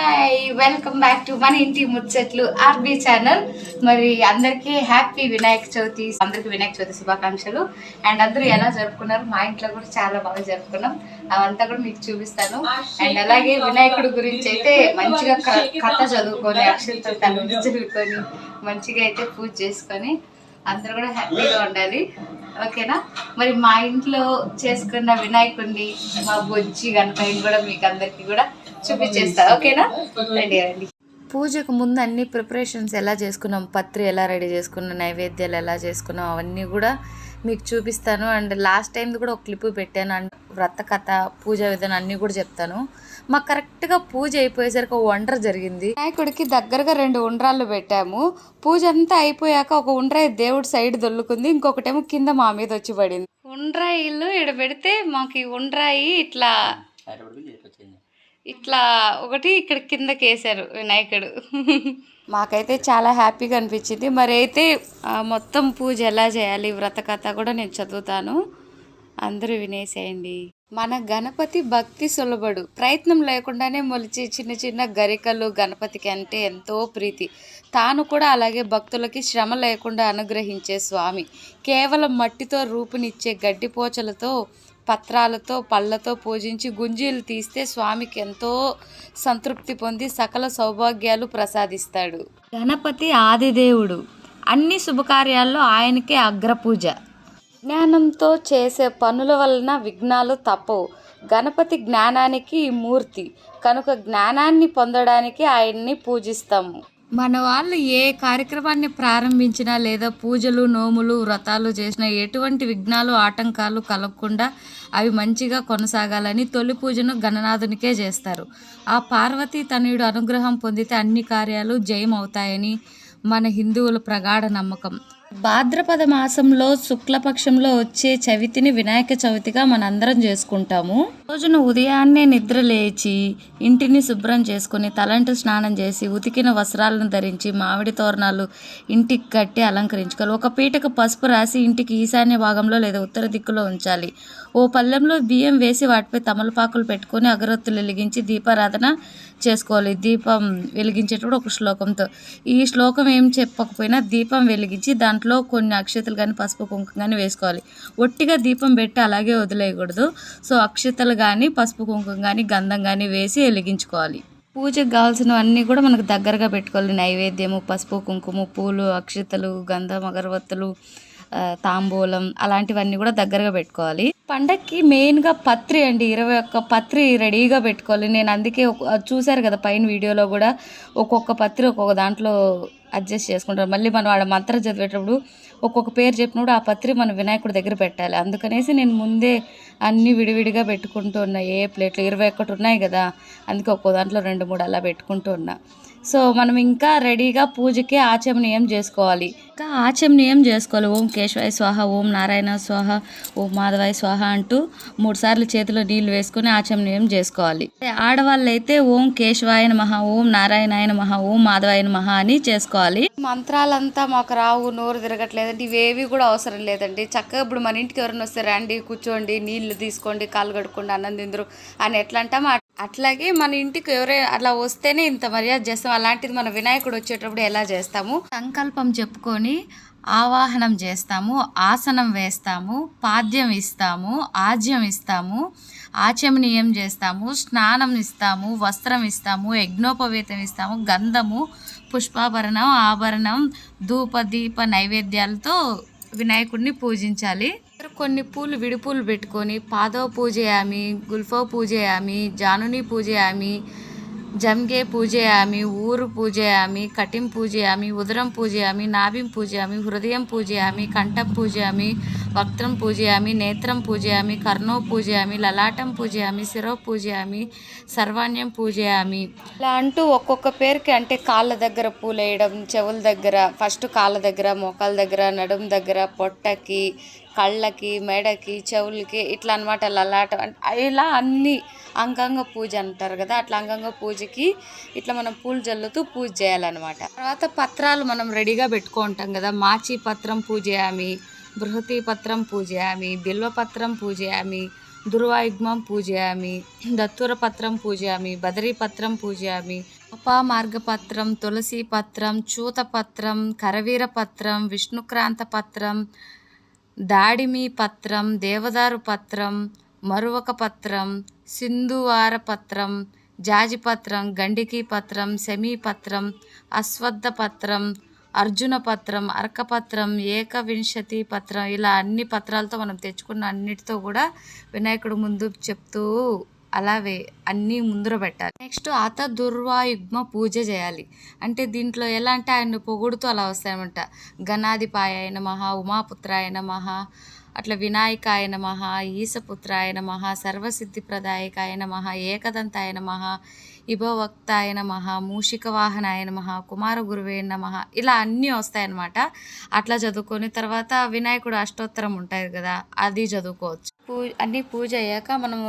Hi welcome back to మన ఇంటి ముచ్చట్లు ఆర్బీ ఛానల్. మరి అందరికీ హ్యాపీ వినాయక చవితి అందరికీ వినాయక చవితి శుభాకాంక్షలు. అండ్ అందరూ ఎలా జరుపుకున్నారు? మా ఇంట్లో కూడా చాలా బాగా జరుపుకున్నాం. అవంతా కూడా మీకు చూపిస్తాను. అండ్ అలాగే వినాయకుడి గురించి అయితే మంచిగా కథ చదువుకొని అక్షరతో తను చదువుకొని మంచిగా అయితే పూజ చేసుకొని అందరూ కూడా హ్యాపీగా ఉండాలి. ఓకేనా? మరి మా ఇంట్లో చేసుకున్న వినాయకుడిని మా బొజ్జి గణపతిని కూడా మీకు అందరికీ కూడా చూపించేస్తా. ఓకేనా? రెడీ రండి. పూజకు ముందు అన్ని ప్రిపరేషన్స్ ఎలా చేసుకున్నాం? పత్రి ఎలా రెడీ చేసుకున్నాం? నైవేద్యాలు ఎలా చేసుకున్నాం? అవన్నీ కూడా మీకు చూపిస్తాను. అండ్ లాస్ట్ టైం కూడా ఒక క్లిప్ పెట్టాను. అండ్ వ్రత కథ పూజ విధానం అన్నీ కూడా చెప్తాను. మాకు కరెక్ట్గా పూజ అయిపోయేసరికి ఒక వండర జరిగింది. వినాయకుడికి దగ్గరగా రెండు ఉండ్రాళ్ళు పెట్టాము. పూజ అంతా అయిపోయాక ఒక ఉండ్రాయి దేవుడి సైడ్ దొల్లుకుంది. ఇంకొకటేమో కింద మా మీద వచ్చి పడింది. ఉండ్రాయిలు ఇక్కడ పెడితే మాకు ఈ ఉండ్రాయి ఇట్లా ఇట్లా ఒకటి ఇక్కడ కిందకి వేశారు వినాయకుడు. మాకైతే చాలా హ్యాపీగా అనిపించింది. మరి అయితే మొత్తం పూజ ఎలా చేయాలి వ్రత కథ కూడా నేను చదువుతాను. అందరూ వినేసేయండి. మన గణపతి భక్తి సులభడు. ప్రయత్నం లేకుండానే మొలిచి చిన్న చిన్న గరికలు గణపతికి అంటే ఎంతో ప్రీతి. తాను కూడా అలాగే భక్తులకి శ్రమ లేకుండా అనుగ్రహించే స్వామి. కేవలం మట్టితో రూపునిచ్చే గడ్డిపోచలతో పత్రాలతో పళ్ళతో పూజించి గుంజీలు తీస్తే స్వామికి ఎంతో సంతృప్తి పొంది సకల సౌభాగ్యాలు ప్రసాదిస్తాడు. గణపతి ఆదిదేవుడు. అన్ని శుభకార్యాల్లో ఆయనకే అగ్రపూజ. జ్ఞానంతో చేసే పనుల వలన విఘ్నాలు తప్పవు. గణపతి జ్ఞానానికి మూర్తి. కనుక జ్ఞానాన్ని పొందడానికి ఆయన్ని పూజిస్తాము. మన వాళ్ళు ఏ కార్యక్రమాన్ని ప్రారంభించినా లేదా పూజలు నోములు వ్రతాలు చేసినా ఎటువంటి విఘ్నాలు ఆటంకాలు కలగకుండా అవి మంచిగా కొనసాగాలని తొలి పూజను గణనాథునికే చేస్తారు. ఆ పార్వతీ తనయుడు అనుగ్రహం పొందితే అన్ని కార్యాలు జయం అవుతాయని మన హిందువుల ప్రగాఢ నమ్మకం. భాద్రపద మాసంలో శుక్లపక్షంలో వచ్చే చవితిని వినాయక చవితిగా మనందరం చేసుకుంటాము. రోజున ఉదయాన్నే నిద్ర లేచి ఇంటిని శుభ్రం చేసుకుని తలంటు స్నానం చేసి ఉతికిన వస్త్రాలను ధరించి మామిడి తోరణాలు ఇంటికి కట్టి అలంకరించుకోవాలి. ఒక పీటకు పసుపు రాసి ఇంటికి ఈశాన్య భాగంలో లేదా ఉత్తర దిక్కులో ఉంచాలి. ఓ పళ్ళెంలో బియ్యం వేసి వాటిపై తమలపాకులు పెట్టుకొని అగరొత్తులు వెలిగించి దీపారాధన చేసుకోవాలి. దీపం వెలిగించేటప్పుడు ఒక శ్లోకంతో. ఈ శ్లోకం ఏం చెప్పకపోయినా దీపం వెలిగించి దాని దాంట్లో కొన్ని అక్షతలు కానీ పసుపు కుంకుమ కానీ వేసుకోవాలి. ఒట్టిగా దీపం పెట్టి అలాగే వదిలేయకూడదు. సో అక్షతలు కానీ పసుపు కుంకుమ కానీ గంధం కానీ వేసి వెలిగించుకోవాలి. పూజకు కావాల్సినవన్నీ కూడా మనకు దగ్గరగా పెట్టుకోవాలి. నైవేద్యము పసుపు కుంకుమ పూలు అక్షతలు గంధం అగరబత్తులు తాంబూలం అలాంటివన్నీ కూడా దగ్గరగా పెట్టుకోవాలి. పండక్కి మెయిన్గా పత్రి అండి. ఇరవై ఒక్క పత్రి రెడీగా పెట్టుకోవాలి. నేను అందుకే ఒక- చూశారు కదా పైన వీడియోలో కూడా. ఒక్కొక్క పత్రి ఒక్కొక్క దాంట్లో అడ్జస్ట్ చేసుకుంటారు. మళ్ళీ మనం ఆడ మంత్రం చదివేటప్పుడు ఒక్కొక్క పేరు చెప్పినప్పుడు ఆ పత్రి మనం వినాయకుడి దగ్గర పెట్టాలి. అందుకనేసి నేను ముందే అన్నీ విడివిడిగా పెట్టుకుంటూ ఉన్నా. ఏ ప్లేట్లు? ఇరవై ఒక్కటి ఉన్నాయి కదా. అందుకే ఒక్కో దాంట్లో రెండు మూడు అలా పెట్టుకుంటూ ఉన్నా. సో మనం ఇంకా రెడీగా పూజకి ఆచమనీయం చేసుకోవాలి. ఇంకా ఆచమనీయం చేసుకోవాలి. ఓం కేశవాయ స్వాహ ఓం నారాయణ స్వాహ ఓం మాధవాయ స్వాహ అంటూ మూడు సార్లు చేతిలో నీళ్ళు వేసుకొని ఆచమనీయం చేసుకోవాలి. ఆడవాళ్ళు అయితే ఓం కేశవాయ నమః ఓం నారాయణాయ నమః ఓం మాధవాయ నమః అని చేసుకోవాలి. మంత్రాలంతా మాకు రావు నోరు తిరగట్లేదండి ఇవేవి కూడా అవసరం లేదండి. చక్కగా ఇప్పుడు మన ఇంటికి ఎవరైనా వస్తే రండి కూర్చోండి నీళ్ళు తీసుకోండి కాళ్ళు కడుక్కోండి అన్నం తిందరు అని ఎట్లా అంటామో అట్లాగే మన ఇంటికి ఎవరే అలా వస్తేనే ఇంత మర్యాద చేస్తాం. అలాంటిది మన వినాయకుడు వచ్చేటప్పుడు ఎలా చేస్తాము? సంకల్పం చెప్పుకొని ఆవాహనం చేస్తాము ఆసనం వేస్తాము పాద్యం ఇస్తాము ఆజ్యం ఇస్తాము ఆచమనీయం చేస్తాము స్నానం ఇస్తాము వస్త్రం ఇస్తాము యజ్ఞోపవేతం ఇస్తాము గంధము పుష్పాభరణం ఆభరణం ధూప దీప నైవేద్యాలతో వినాయకుడిని పూజించాలి. కొన్ని పూలు విడిపూలు పెట్టుకొని పాదవ పూజయామి గుల్ఫో పూజయామి జానుని పూజయామి జంగే పూజయామి ఊరు పూజయామి కటిం పూజయామి ఉదరం పూజయామి నాభిం పూజయామి హృదయం పూజయామి కంఠం పూజయామి వక్త్రం పూజయామి నేత్రం పూజయామి కర్ణో పూజయామి లలాటం పూజయామి శిరో పూజయామి సర్వాణ్యం పూజయామి. ఇలా అంటూ ఒక్కొక్క పేరుకి అంటే కాళ్ళ దగ్గర పూలేయడం చెవుల దగ్గర ఫస్ట్ కాళ్ళ దగ్గర మోకాళ్ళ దగ్గర నడుం దగ్గర పొట్టకి కళ్ళకి మెడకి చెవులకి ఇట్లా అనమాట లలాట. ఇలా అన్ని అంగాంగ పూజ అంటారు కదా అట్లా అంగాంగ పూజకి ఇట్లా మనం పూలు జల్లుతూ పూజ చేయాలన్నమాట. తర్వాత పత్రాలు మనం రెడీగా పెట్టుకుంటాం కదా మాచి పత్రం పూజయామి బృహతి పత్రం పూజయామి బిల్వపత్రం పూజయామి దుర్వాయుగ్మం పూజయామి దత్తూరపత్రం పూజయామి బదరీపత్రం పూజయామి అపామార్గపత్రం తులసి పత్రం చూతపత్రం కరవీరపత్రం విష్ణుక్రాంత పత్రం దాడిమి పత్రం దేవదారు పత్రం మరువక పత్రం సింధువార పత్రం జాజిపత్రం గండికి పత్రం శమీ పత్రం పత్రం అర్జున పత్రం అర్కపత్రం ఏకవింశతి పత్రం ఇలా అన్ని పత్రాలతో మనం తెచ్చుకున్న అన్నిటితో కూడా వినాయకుడు ముందు చెప్తూ అలావే అన్నీ ముందర పెట్టాలి. నెక్స్ట్ అత దుర్వాయుగ్మ పూజ చేయాలి. అంటే దీంట్లో ఎలా అంటే ఆయన పొగుడుతూ అలా వస్తాయన్నమాట. గణాధిపాయ నమః ఉమాపుత్రాయ మహా అట్లా వినాయకాయ నమః ఈశపుత్రాయ నమః సర్వసిద్ధిప్రదాయకాయ నమః ఏకదంతాయ మహా ఇభవక్తాయ మహా మూషిక వాహనాయ నమః కుమార గురువే నమః ఇలా అన్నీ వస్తాయన్నమాట. అట్లా చదువుకొని తర్వాత వినాయకుడు అష్టోత్తరం ఉంటుంది కదా అది చదువుకోవచ్చు. పూజ అన్నీ పూజ అయ్యాక మనము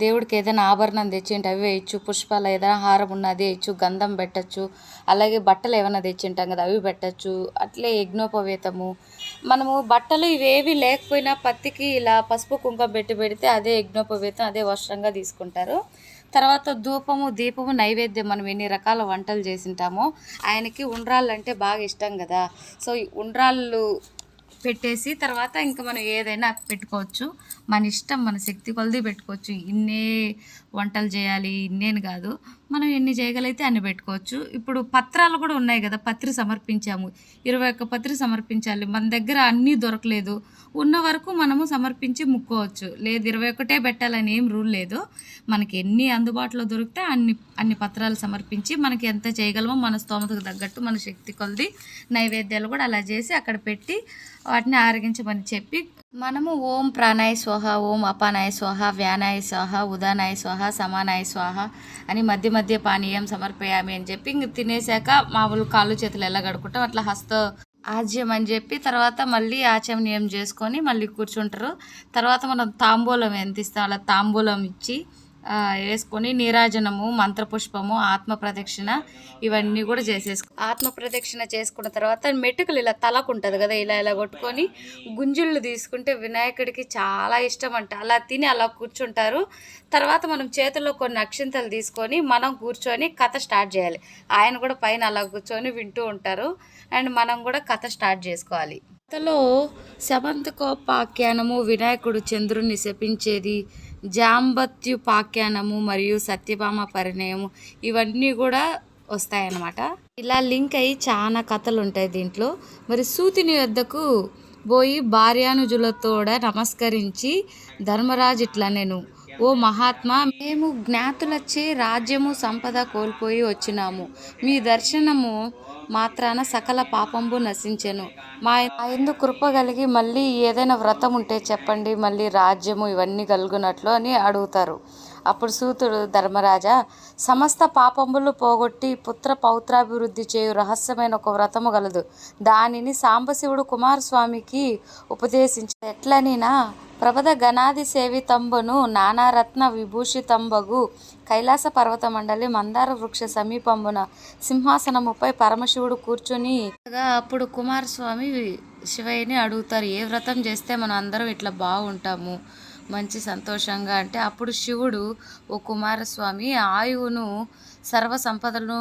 దేవుడికి ఏదైనా ఆభరణం తెచ్చింటే అవి వేయచ్చు పుష్పాలు ఏదైనా హారం ఉన్నది వేయచ్చు గంధం పెట్టచ్చు అలాగే బట్టలు ఏమైనా తెచ్చింటాం కదా అవి పెట్టచ్చు అట్లే యజ్ఞోపవేతము. మనము బట్టలు ఇవేవి లేకపోయినా పత్తికి ఇలా పసుపు కుంకుమ పెట్టి పెడితే అదే యజ్ఞోపవేతం అదే వస్త్రంగా తీసుకుంటారు. తర్వాత ధూపము దీపము నైవేద్యం మనం ఎన్ని రకాల వంటలు చేసింటామో ఆయనకి ఉండ్రాళ్ళు అంటే బాగా ఇష్టం కదా. సో ఉండ్రాళ్ళు పెట్టేసి తర్వాత ఇంకా మనం ఏదైనా పెట్టుకోవచ్చు. మన ఇష్టం మన శక్తి కొలది పెట్టుకోవచ్చు. ఇన్నే వంటలు చేయాలి ఇన్నేని కాదు. మనం ఎన్ని చేయగలిగితే అన్ని పెట్టుకోవచ్చు. ఇప్పుడు పత్రాలు కూడా ఉన్నాయి కదా పత్రి సమర్పించాము. ఇరవై ఒక్క పత్రి సమర్పించాలి. మన దగ్గర అన్నీ దొరకలేదు. ఉన్న వరకు మనము సమర్పించి ముక్కోవచ్చు. లేదు ఇరవై ఒకటే పెట్టాలని ఏం రూల్ లేదు. మనకి ఎన్ని అందుబాటులో దొరికితే అన్ని అన్ని పత్రాలు సమర్పించి మనకి ఎంత చేయగలమో మన స్తోమతకు తగ్గట్టు మన శక్తి కొలది నైవేద్యాలు కూడా అలా చేసి అక్కడ పెట్టి వాటిని ఆరగించమని చెప్పి మనము ఓం ప్రాణాయ స్వహ ఓం అపానాయ స్వహ వ్యానాయ స్వహ ఉదానాయ స్వహ సమానాయ స్వాహ అని మధ్య మధ్య పానీయం సమర్పయామి అని చెప్పి ఇంక తినేసాక మామూలు కాళ్ళు చేతులు ఎలా కడుకుంటాం అట్లా హస్త ఆజ్యం అని చెప్పి తర్వాత మళ్ళీ ఆచమనీయం చేసుకొని మళ్ళీ కూర్చుంటారు. తర్వాత మనం తాంబూలం ఎంత ఇస్తాం? అలా తాంబూలం ఇచ్చి వేసుకొని నీరాజనము మంత్రపుష్పము ఆత్మ ప్రదక్షిణ ఇవన్నీ కూడా చేసేసుకో ఆత్మ ప్రదక్షిణ చేసుకున్న తర్వాత మెటుకులు ఇలా తలకు ఉంటుంది కదా ఇలా ఇలా కొట్టుకొని గుంజుళ్ళు తీసుకుంటే వినాయకుడికి చాలా ఇష్టం అంట అలా తిని అలా కూర్చుంటారు. తర్వాత మనం చేతుల్లో కొన్ని అక్షింతలు తీసుకొని మనం కూర్చొని కథ స్టార్ట్ చేయాలి. ఆయన కూడా పైన అలా కూర్చొని వింటూ ఉంటారు. అండ్ మనం కూడా కథ స్టార్ట్ చేసుకోవాలి. కథలో శమంతకోపాఖ్యానము వినాయకుడు చంద్రుణ్ణి శపించేది. జాంబత్యుపాఖ్యానము మరియు సత్యభామ పరిణయము ఇవన్నీ కూడా వస్తాయన్నమాట. ఇలా లింక్ అయ్యి చాలా కథలు ఉంటాయి దీంట్లో. మరి సూతిని వద్దకు పోయి భార్యానుజులతోడ నమస్కరించి ధర్మరాజు ఇట్లా నేను ఓ మహాత్మా మేము జ్ఞాతులచ్చే రాజ్యము సంపద కోల్పోయి వచ్చినాము. మీ దర్శనము మాత్రాన సకల పాపంబు నశించెను. మా ఎందు కృప కలిగి మళ్ళీ ఏదైనా వ్రతం ఉంటే చెప్పండి మళ్ళీ రాజ్యము ఇవన్నీ కలుగునట్లు అని అడుగుతారు. అప్పుడు సూతుడు ధర్మరాజా సమస్త పాపంబులు పోగొట్టి పుత్ర పౌత్రాభివృద్ధి చేయు రహస్యమైన ఒక వ్రతము గలదు. దానిని సాంబశివుడు కుమారస్వామికి ఉపదేశించి ఎట్లనినా ప్రబద గణాది సేవితంబును నానారత్న విభూషితంబగు కైలాస పర్వత మండలి మందార వృక్ష సమీపంబున సింహాసనముపై పరమశివుడు కూర్చుని అప్పుడు కుమారస్వామి శివయ్యని అడుగుతారు ఏ వ్రతం చేస్తే మనం అందరం ఇట్లా బాగుంటాము? మంచి సంతోషంగా? అంటే అప్పుడు శివుడు ఓ కుమారస్వామి ఆయువును సర్వ సంపదలను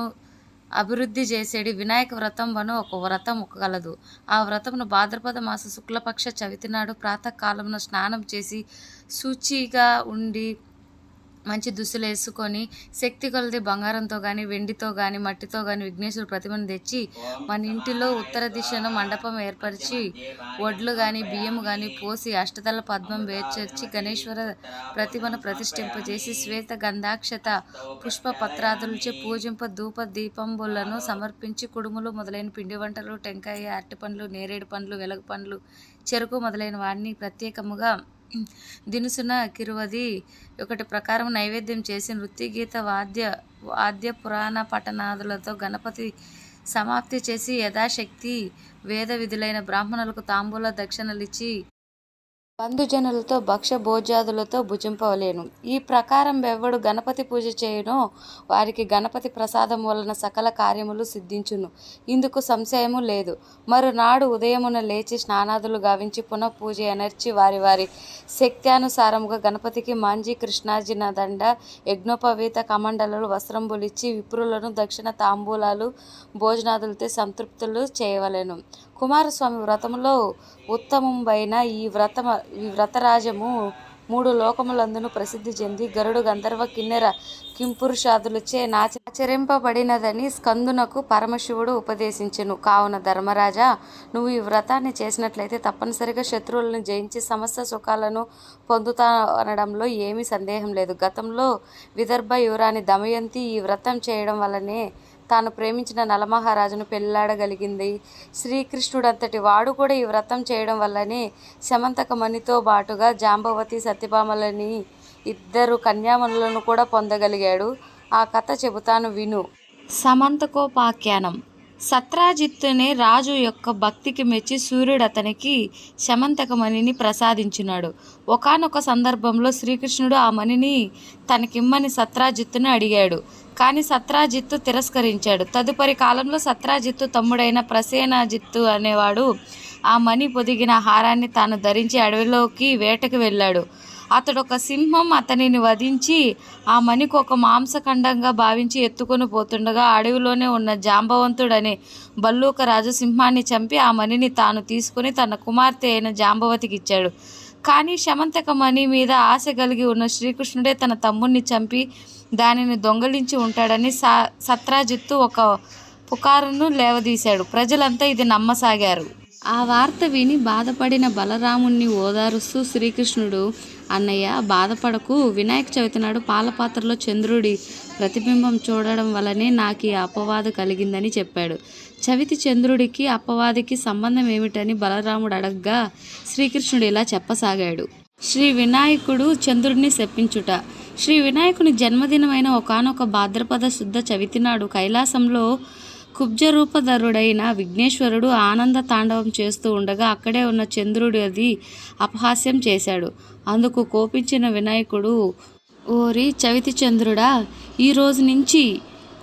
అభివృద్ధి చేసేది వినాయక వ్రతం వను ఒక వ్రతం కలదు ఆ వ్రతమును భాద్రపద మాస శుక్లపక్ష చవితి నాడు ప్రాతకాలంలో స్నానం చేసి శుచిగా ఉండి మంచి దుస్తులు వేసుకొని శక్తి కొలది బంగారంతో కానీ వెండితో కానీ మట్టితో కానీ విఘ్నేశ్వర ప్రతిమను తెచ్చి మన ఇంటిలో ఉత్తర దిశను మండపం ఏర్పరిచి వడ్లు కానీ బియ్యము కానీ పోసి అష్టదళ పద్మం వేర్చర్చి గణేశ్వర ప్రతిమను ప్రతిష్ఠింపజేసి శ్వేత గంధాక్షత పుష్ప పత్రాదులచే పూజింప ధూప దీపంబులను సమర్పించి కుడుములు మొదలైన పిండి వంటలు టెంకాయ అరటి పండ్లు నేరేడు పండ్లు వెలగ పండ్లు చెరుకు మొదలైన వాటిని ప్రత్యేకముగా దినుసున కిరువది ఒకటి ప్రకారం నైవేద్యం చేసి నృత్య గీత వాద్య వాద్య పురాణ పఠనాదులతో గణపతి సమాప్తి చేసి యథాశక్తి వేద విధులైన బ్రాహ్మణులకు తాంబూల దక్షిణలిచ్చి బంధుజనులతో భక్ష భోజ్యాదులతో భుజింపవలేను. ఈ ప్రకారం ఎవడు గణపతి పూజ చేయనో వారికి గణపతి ప్రసాదం వలన సకల కార్యములు సిద్ధించును. ఇందుకు సంశయము లేదు. మరునాడు ఉదయమున లేచి స్నానాదులు గావించి పునః పూజ ఎనర్చి వారి వారి శక్త్యానుసారముగా గణపతికి మాంజీ కృష్ణార్జున దండ యజ్ఞోపవీత కమండలు వస్త్రంబులిచ్చి విప్రులను దక్షిణ తాంబూలాలు భోజనాదులతో సంతృప్తులు చేయవలెను. కుమారస్వామి వ్రతములో ఉత్తమంబైన ఈ వ్రతమ ఈ వ్రతరాజము మూడు లోకములందును ప్రసిద్ధి చెంది గరుడు గంధర్వ కిన్నెర కింపురుషాదులచే నాచరింపబడినదని స్కందునకు పరమశివుడు ఉపదేశించెను. కావున ధర్మరాజా నువ్వు ఈ వ్రతాన్ని చేసినట్లయితే తప్పనిసరిగా శత్రువులను జయించి సమస్త సుఖాలను పొందుతా అనడంలో ఏమీ సందేహం లేదు. గతంలో విదర్భ యువరాణి దమయంతి ఈ వ్రతం చేయడం వల్లనే తాను ప్రేమించిన నలమహారాజును పెళ్ళాడగలిగింది. శ్రీకృష్ణుడంతటి వాడు కూడా ఈ వ్రతం చేయడం వల్లనే శమంతకమణితో బాటుగా జాంబవతి సత్యభామలని ఇద్దరు కన్యామణులను కూడా పొందగలిగాడు. ఆ కథ చెబుతాను విను. సమంతకోపాఖ్యానం. సత్రాజిత్తునే రాజు యొక్క భక్తికి మెచ్చి సూర్యుడు అతనికి శమంతకమణిని ప్రసాదించినాడు. ఒకానొక సందర్భంలో శ్రీకృష్ణుడు ఆ మణిని తనకిమ్మని సత్రాజిత్తును అడిగాడు. కానీ సత్రాజిత్తు తిరస్కరించాడు. తదుపరి కాలంలో సత్రాజిత్తు తమ్ముడైన ప్రసేనాజిత్తు అనేవాడు ఆ మణి పొదిగిన హారాన్ని తాను ధరించి అడవిలోకి వేటకు వెళ్ళాడు. అతడు ఒక సింహం అతనిని వధించి ఆ మణికి ఒక మాంసఖండంగా భావించి ఎత్తుకొని పోతుండగా అడవిలోనే ఉన్న జాంబవంతుడనే బల్లూక రాజు సింహాన్ని చంపి ఆ మణిని తాను తీసుకుని తన కుమార్తె అయిన జాంబవతికి ఇచ్చాడు. కానీ శమంతక మణి మీద ఆశ కలిగి ఉన్న శ్రీకృష్ణుడే తన తమ్ముణ్ణి చంపి దానిని దొంగలించి ఉంటాడని సా సత్రాజిత్తు ఒక పుకారును లేవదీశాడు. ప్రజలంతా ఇది నమ్మసాగారు. ఆ వార్త విని బాధపడిన బలరాముణ్ణి ఓదారుస్తూ శ్రీకృష్ణుడు అన్నయ్య బాధపడకు. వినాయక చవితి నాడు పాలపాత్రలో చంద్రుడి ప్రతిబింబం చూడడం వల్లనే నాకు ఈ అపవాదు కలిగిందని చెప్పాడు. చవితి చంద్రుడికి అపవాదికి సంబంధం ఏమిటని బలరాముడు అడగ్గా శ్రీకృష్ణుడు ఇలా చెప్పసాగాడు. శ్రీ వినాయకుడు చంద్రుడిని చెప్పించుట శ్రీ వినాయకుని జన్మదినమైన ఒకానొక భాద్రపద శుద్ధ చవితి నాడు కైలాసంలో కుబ్జరూపధరుడైన విఘ్నేశ్వరుడు ఆనంద తాండవం చేస్తూ ఉండగా అక్కడే ఉన్న చంద్రుడు అది అపహాస్యం చేశాడు. అందుకు కోపించిన వినాయకుడు ఓరి చవితి చంద్రుడా ఈ రోజు నుంచి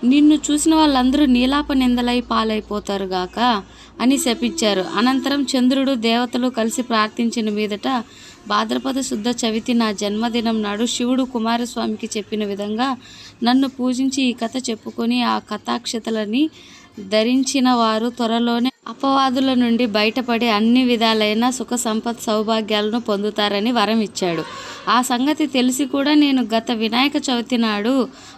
నిన్ను చూసిన వాళ్ళందరూ నీలాప నిందలై పాలైపోతారు గాక అని శపించారు. అనంతరం చంద్రుడు దేవతలు కలిసి ప్రార్థించిన మీదట భాద్రపద శుద్ధ చవితి నా జన్మదినం నాడు శివుడు కుమారస్వామికి చెప్పిన విధంగా నన్ను పూజించి ఈ కథ చెప్పుకొని ఆ కథాక్షతలని ధరించిన వారు త్వరలోనే అపవాదుల నుండి బయటపడి అన్ని విధాలైన సుఖ సంపత్ సౌభాగ్యాలను పొందుతారని వరం ఇచ్చాడు. ఆ సంగతి తెలిసి కూడా నేను గత వినాయక చవితి నాడు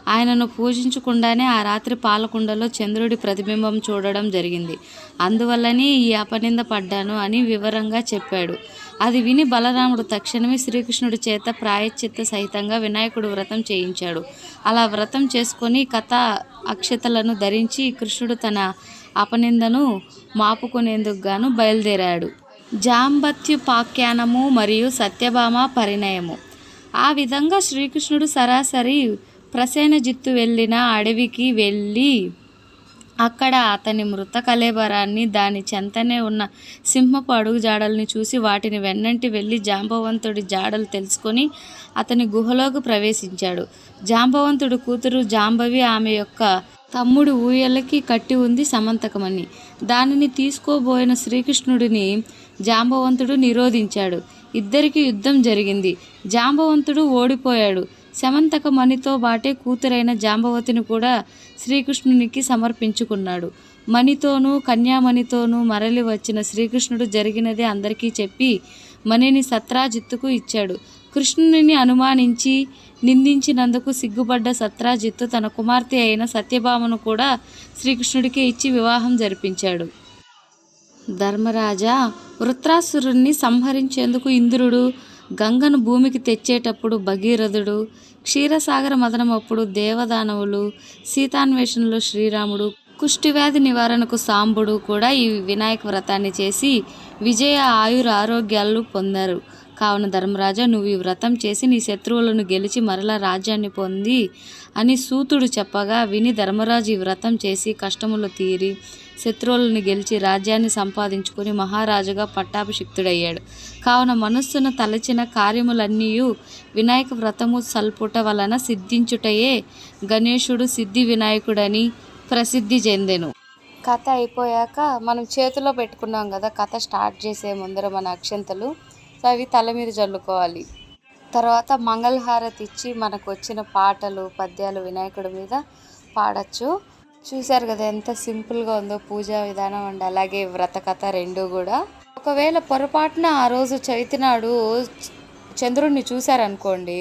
ఆయనను పూజించకుండానే ఆ రాత్రి పాలకుండలో చంద్రుడి ప్రతిబింబం చూడడం జరిగింది. అందువల్లనే ఈ అపనింద పడ్డాను అని వివరంగా చెప్పాడు. అది విని బలరాముడు తక్షణమే శ్రీకృష్ణుడి చేత ప్రాయశ్చిత్త సహితంగా వినాయకుడు వ్రతం చేయించాడు. అలా వ్రతం చేసుకొని కథ అక్షతలను ధరించి కృష్ణుడు తన అపనిందను మాపుకునేందుకు గాను బయలుదేరాడు. జాంబత్యుపాఖ్యానము మరియు సత్యభామ పరిణయము. ఆ విధంగా శ్రీకృష్ణుడు సరాసరి ప్రసేనజిత్తు వెళ్ళిన అడవికి వెళ్ళి అక్కడ అతని మృత కలేబరాన్ని దాని చెంతనే ఉన్న సింహపు అడుగు జాడల్ని చూసి వాటిని వెన్నంటి వెళ్ళి జాంబవంతుడి జాడలు తెలుసుకొని అతని గుహలోకి ప్రవేశించాడు. జాంబవంతుడు కూతురు జాంబవి ఆమె యొక్క తమ్ముడు ఊయలకి కట్టి ఉంది సమంతకమని. దానిని తీసుకోబోయిన శ్రీకృష్ణుడిని జాంబవంతుడు నిరోధించాడు. ఇద్దరికి యుద్ధం జరిగింది. జాంబవంతుడు ఓడిపోయాడు. శమంతక మణితో బాటే కూతురైన జాంబవతిని కూడా శ్రీకృష్ణునికి సమర్పించుకున్నాడు. మణితోనూ కన్యామణితోనూ మరలి వచ్చిన శ్రీకృష్ణుడు జరిగినది అందరికీ చెప్పి మణిని సత్రాజిత్తుకు ఇచ్చాడు. కృష్ణుని అనుమానించి నిందించినందుకు సిగ్గుపడ్డ సత్రాజిత్తు తన కుమార్తె అయిన సత్యభామను కూడా శ్రీకృష్ణుడికి ఇచ్చి వివాహం జరిపించాడు. ధర్మరాజా వృత్రాసురుణ్ణి సంహరించేందుకు ఇంద్రుడు గంగను భూమికి తెచ్చేటప్పుడు భగీరథుడు క్షీరసాగర మదనమప్పుడు దేవదానవులు సీతాన్వేషణలో శ్రీరాముడు కుష్టివ్యాధి నివారణకు సాంబుడు కూడా ఈ వినాయక వ్రతాన్ని చేసి విజయ ఆయుర ఆరోగ్యాలు పొందారు. కావున ధర్మరాజా నువ్వు ఈ వ్రతం చేసి నీ శత్రువులను గెలిచి మరలా రాజ్యాన్ని పొంది అని సూతుడు చెప్పగా విని ధర్మరాజు ఈ వ్రతం చేసి కష్టములు తీరి శత్రువులను గెలిచి రాజ్యాన్ని సంపాదించుకుని మహారాజుగా పట్టాభిషిక్తుడయ్యాడు. కావున మనస్సును తలచిన కార్యములన్నీ వినాయక వ్రతము సల్పుట వలన సిద్ధించుటయే గణేశుడు సిద్ధి వినాయకుడని ప్రసిద్ధి చెందెను. కథ అయిపోయాక మనం చేతిలో పెట్టుకున్నాం కదా కథ స్టార్ట్ చేసే ముందర మన అక్షంతలు అవి తల మీద చల్లుకోవాలి తర్వాత మంగళహారతి ఇచ్చి మనకు వచ్చిన పాటలు పద్యాలు వినాయకుడి మీద పాడచ్చు. చూశారు కదా ఎంత సింపుల్గా ఉందో పూజా విధానం అండ్ అలాగే వ్రత కథ రెండు కూడా. ఒకవేళ పొరపాటున ఆ రోజు చవితి నాడు చంద్రుడిని చూశారనుకోండి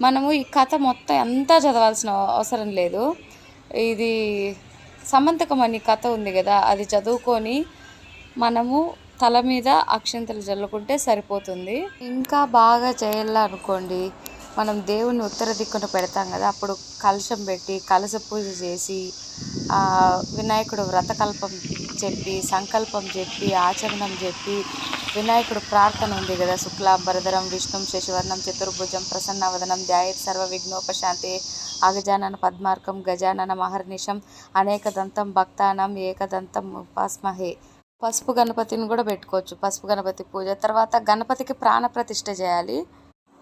మనము ఈ కథ మొత్తం అంతా చదవాల్సిన అవసరం లేదు. ఇది సమంతకం అని కథ ఉంది కదా అది చదువుకొని మనము తల మీద అక్షంతలు జల్లుకుంటే సరిపోతుంది. ఇంకా బాగా చేయాలనుకోండి మనం దేవుని ఉత్తర దిక్కున పెడతాం కదా అప్పుడు కలశం పెట్టి కలశ పూజ చేసి వినాయకుడు వ్రతకల్పం చెప్పి సంకల్పం చెప్పి ఆచరణం చెప్పి వినాయకుడు ప్రార్థన ఉంది కదా శుక్లాంబరధరం విష్ణుం శశివర్ణం చతుర్భుజం ప్రసన్నవదనం ధ్యాయత్ సర్వ విఘ్నోపశాంతి అగజానన పద్మార్కం గజానన మహర్నిశం అనేకదంతం భక్తానం ఏకదంతం ఉపాస్మహే. పసుపు గణపతిని కూడా పెట్టుకోవచ్చు పసుపు గణపతి పూజ. తర్వాత గణపతికి ప్రాణప్రతిష్ఠ చేయాలి.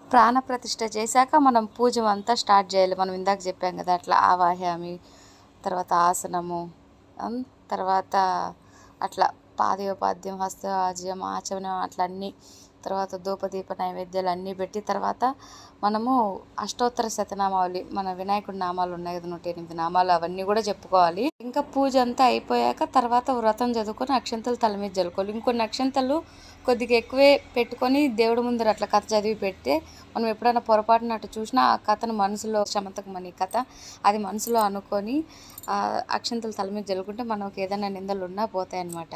ప్రాణప్రతిష్ఠ చేశాక మనం పూజ అంతా స్టార్ట్ చేయాలి. మనం ఇందాక చెప్పాం కదా అట్లా ఆవాహ్యామి తర్వాత ఆసనము తర్వాత అట్లా పాదయోపాద్యం హస్తవాజ్యం ఆచమనం అట్లా అన్నీ తర్వాత ధూపదీప నైవేద్యాలు అన్నీ పెట్టి తర్వాత మనము అష్టోత్తర శతనామావళి మన వినాయకుడి నామాలు ఉన్నాయి కదా నూట ఎనిమిది నామాలు అవన్నీ కూడా చెప్పుకోవాలి. ఇంకా పూజ అంతా అయిపోయాక తర్వాత వ్రతం చదువుకొని అక్షంతలు తల మీద జల్లుకోవాలి. ఇంకొన్ని అక్షంతలు కొద్దిగా ఎక్కువే పెట్టుకొని దేవుడి ముందర అట్లా కథ చదివి పెడితే మనం ఎప్పుడైనా పొరపాటున అటు చూసినా ఆ కథను మనసులో శమంతకమని కథ అది మనసులో అనుకొని అక్షంతలు తల మీద జల్లుకుంటే మనకు ఏదైనా నిందలు ఉన్నా పోతాయన్నమాట.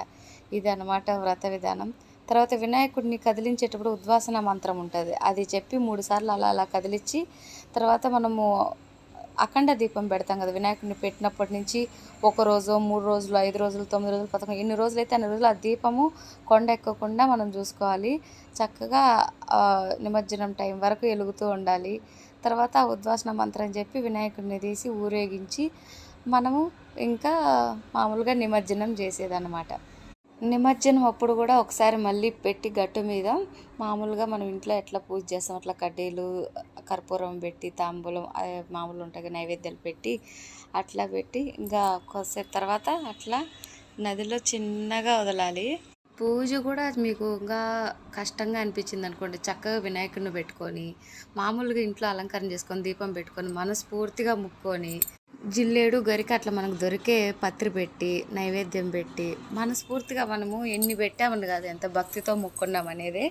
ఇది అన్నమాట వ్రత విధానం. తర్వాత వినాయకుడిని కదిలించేటప్పుడు ఉద్వాసన మంత్రం ఉంటుంది. అది చెప్పి మూడు సార్లు అలా అలా కదిలించి తర్వాత మనము అఖండ దీపం పెడతాం కదా వినాయకుడిని పెట్టినప్పటి నుంచి ఒక రోజు మూడు రోజులు ఐదు రోజులు తొమ్మిది రోజులు పదకొండు ఎన్ని రోజులు అయితే అన్ని రోజులు ఆ దీపము కొండ ఎక్కకుండా మనం చూసుకోవాలి. చక్కగా నిమజ్జనం టైం వరకు వెలుగుతూ ఉండాలి. తర్వాత ఉద్వాసన మంత్రం చెప్పి వినాయకుడిని తీసి ఊరేగించి మనము ఇంకా మామూలుగా నిమజ్జనం చేసేదన్నమాట. నిమజ్జనం అప్పుడు కూడా ఒకసారి మళ్ళీ పెట్టి గట్టు మీద మామూలుగా మనం ఇంట్లో ఎట్లా పూజ చేస్తాం అట్లా కడ్డీలు కర్పూరం పెట్టి తాంబూలం అదే మామూలు ఉంటాయి నైవేద్యాలు పెట్టి అట్లా పెట్టి ఇంకా కొద్దిసేపు తర్వాత అట్లా నదిలో చిన్నగా వదలాలి. పూజ కూడా మీకు ఇంకా కష్టంగా అనిపించింది అనుకోండి. చక్కగా వినాయకుడిని పెట్టుకొని మామూలుగా ఇంట్లో అలంకరణ చేసుకొని దీపం పెట్టుకొని మనస్ఫూర్తిగా ముక్కొని జిల్లేడు గరిక అట్లా మనకు దొరికే పత్రి పెట్టి నైవేద్యం పెట్టి మనస్ఫూర్తిగా మనము ఎన్ని పెట్టామని కాదు ఎంత భక్తితో ముక్కున్నాం అనేది.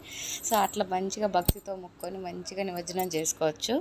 సో అట్లా మంచిగా భక్తితో ముక్కొని మంచిగా నిమజ్జనం చేసుకోవచ్చు.